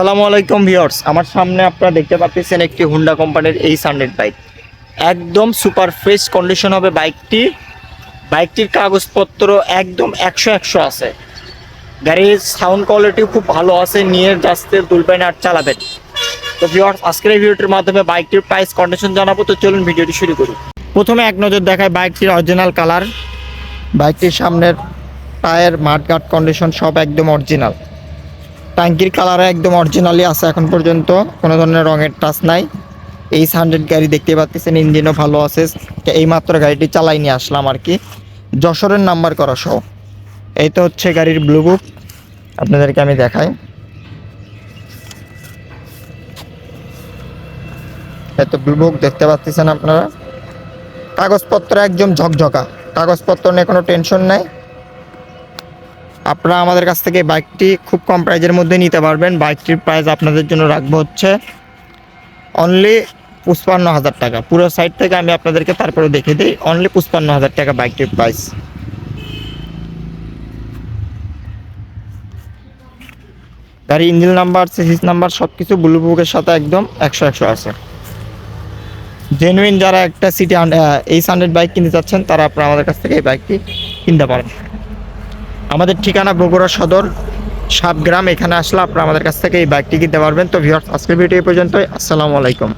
আসসালামু আলাইকুম ভিউয়ার্স, আমার সামনে আপনারা দেখতে পাচ্ছেন একটি হুন্ডা কোম্পানির এই হান্ড্রেড বাইক একদম সুপার ফ্রেশ কন্ডিশন হবে বাইকটি। বাইকটির কাগজপত্র একদম একশো একশো আছে। গাড়ির সাউন্ড কোয়ালিটি খুব ভালো আছে, নিয়ে যাচ্ছে তুলবেন আর চালাবেন। তো ভিউয়ার্স, আজকের এই ভিডিওটির মাধ্যমে বাইকটির প্রাইস কন্ডিশন জানাব, তো চলুন ভিডিওটি শুরু করি। প্রথমে এক নজর দেখায় বাইকটির অরিজিনাল কালার বাইকটির সামনের টায়ার মাঠঘাট কন্ডিশন সব একদম অরিজিনাল ট্যাঙ্কির কালার একদম অরিজিনালি আছে এখন পর্যন্ত। কোনো ধরনের রঙের টাচ নাই। এই হান্ড্রেড গাড়ি দেখতে পাচ্ছেন ইঞ্জিনও ভালো আছে। এই মাত্র গাড়িটি চালাই নিয়ে আসলাম আর কি। যশোরের নাম্বার করা সহ। এই তো হচ্ছে গাড়ির ব্লু বুক আপনাদেরকে আমি দেখাই। এই তো ব্লু বুক দেখতে পাচ্ছেন আপনারা। কাগজপত্র একদম ঝকঝকা। কাগজপত্র নিয়ে কোনো টেনশন নাই। আপনারা আমাদের কাছ থেকে বাইকটি খুব কম প্রাইজের মধ্যে নিতে পারবেন। বাইকটির প্রাইস আপনাদের জন্য রাখব হচ্ছে অনলি পঁচপান্ন হাজার টাকা। পুরো সাইড থেকে আমি আপনাদেরকে তারপরে দেখে দিই অনলি পঁচপান্ন হাজার টাকা বাইকটির প্রাইস গাড়ি ইঞ্জিন নাম্বার সিসিস নাম্বার সব কিছু বুকের সাথে একদম একশো একশো আছে। জেনুইন যারা একটা সিটি এই হান্ড্রেড বাইক কিনতে চাচ্ছেন, তারা আপনারা আমাদের কাছ থেকে এই বাইকটি কিনতে পারেন। আমাদের ঠিকানা বগুড়া সদর সাবগ্রাম এখানে আসলে আপনারা আমাদের কাছ থেকে এই বাইকটি কিনতে পারবেন। তো ভিউয়ার্স আজকের ভিডিও এই পর্যন্তই। আসসালামু আলাইকুম।